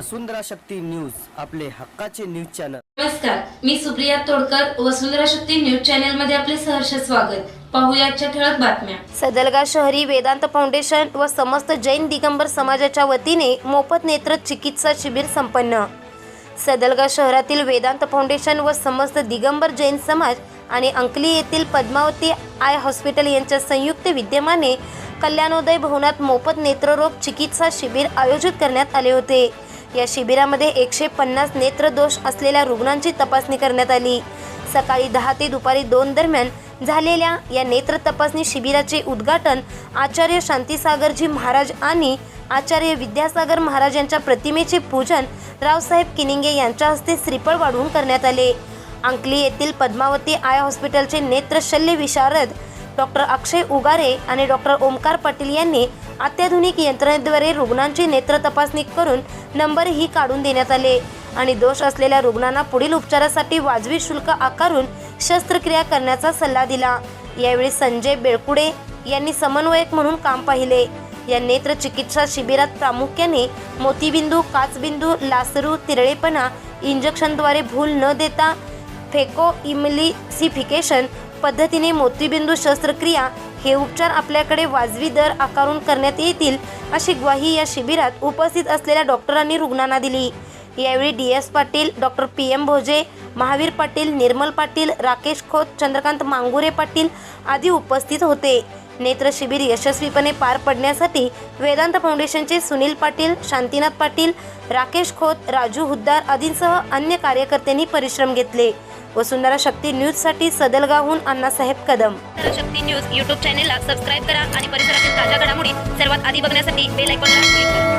वसुंधरा Shakti news आपले हक्काचे news channel. नमस्कार मी सुप्रिया तोडकर वसुंधरा शक्ती न्यूज चॅनलमध्ये आपले सहर्ष स्वागत. पाहूया आजच्या ठळक बातम्या. सदलगा शहरी वेदांत फाउंडेशन व समस्त जैन दिगंबर समाजाच्या वतीने मोफत नेत्र चिकित्सा शिबिर संपन्न. सदलगा शहरातील वेदांत फाउंडेशन व समस्त दिगंबर जैन समाज आणि अंकली येथील पद्मावती आय हॉस्पिटल यांच्या संयुक्त विद्यमाने कल्याणोदय भवनात मोफत नेत्ररोग चिकित्सा शिबिर आयोजित करण्यात आले होते. या शिबिरामध्ये एकशे पन्नास नेत्रदोष असलेल्या रुग्णांची तपासणी करण्यात आली. सकाळी दहा ते दुपारी दोन दरम्यान झालेल्या या नेत्र तपासणी शिबिराचे उद्घाटन आचार्य शांतीसागरजी महाराज आणि आचार्य विद्यासागर महाराज यांच्या प्रतिमेचे पूजन रावसाहेब किनिंगे यांच्या हस्ते श्रीफळ वाढवून करण्यात आले. अंकली येथील पद्मावती आय हॉस्पिटलचे नेत्रशल्य विशारद डॉक्टर अक्षय उगारे आणि डॉक्टर ओमकार पाटील यांनी अत्याधुनिक यंत्रणेद्वारे रुग्णांची नेत्र तपासणी करून नंबरही काढून देण्यात आले. आणि दोष असलेल्या रुग्णांना पुढील उपचारासाठी वाजवी शुल्क आकारून शस्त्रक्रिया करण्याचा सल्ला दिला. यावेळी संजय बेळकुडे यांनी समन्वयक म्हणून काम पाहिले. या नेत्र चिकित्सा शिबिरात प्रामुख्याने मोतीबिंदू काचबिंदू लासरू तिरळेपणा इंजेक्शनद्वारे भूल न देता फेको इमलिसिफिकेशन पद्धतीने मोतीबिंदू शस्त्रक्रिया हे उपचार आपल्याकडे वाजवी दर आकारून करण्यात येतील अशी ग्वाही या शिबिरात उपस्थित असलेल्या डॉक्टरांनी रुग्णांना दिली. यावेळी D S Patil doctor P M Bhoje Mahavir Patil Nirmal Patil Rakesh Khot Chandrakant Mangure Patil आदी उपस्थित होते. नेत्र शिबिर यशस्वीपणे पार पडण्यासाठी वेदांत फाउंडेशनचे सुनील पाटील शांतीनाथ पाटील राकेश खोत राजू हुद्दार आदींसह अन्य कार्यकर्त्यांनी परिश्रम घेतले. वसुंधरा शक्ती न्यूजसाठी सदलगावहून अण्णासाहेब कदम. शक्ती न्यूज यूट्यूब चॅनेलला सबस्क्राईब करा आणि परिसरातील ताज्या घडामोडी सर्वात आधी बघण्यासाठी बेल आयकॉनला क्लिक करा.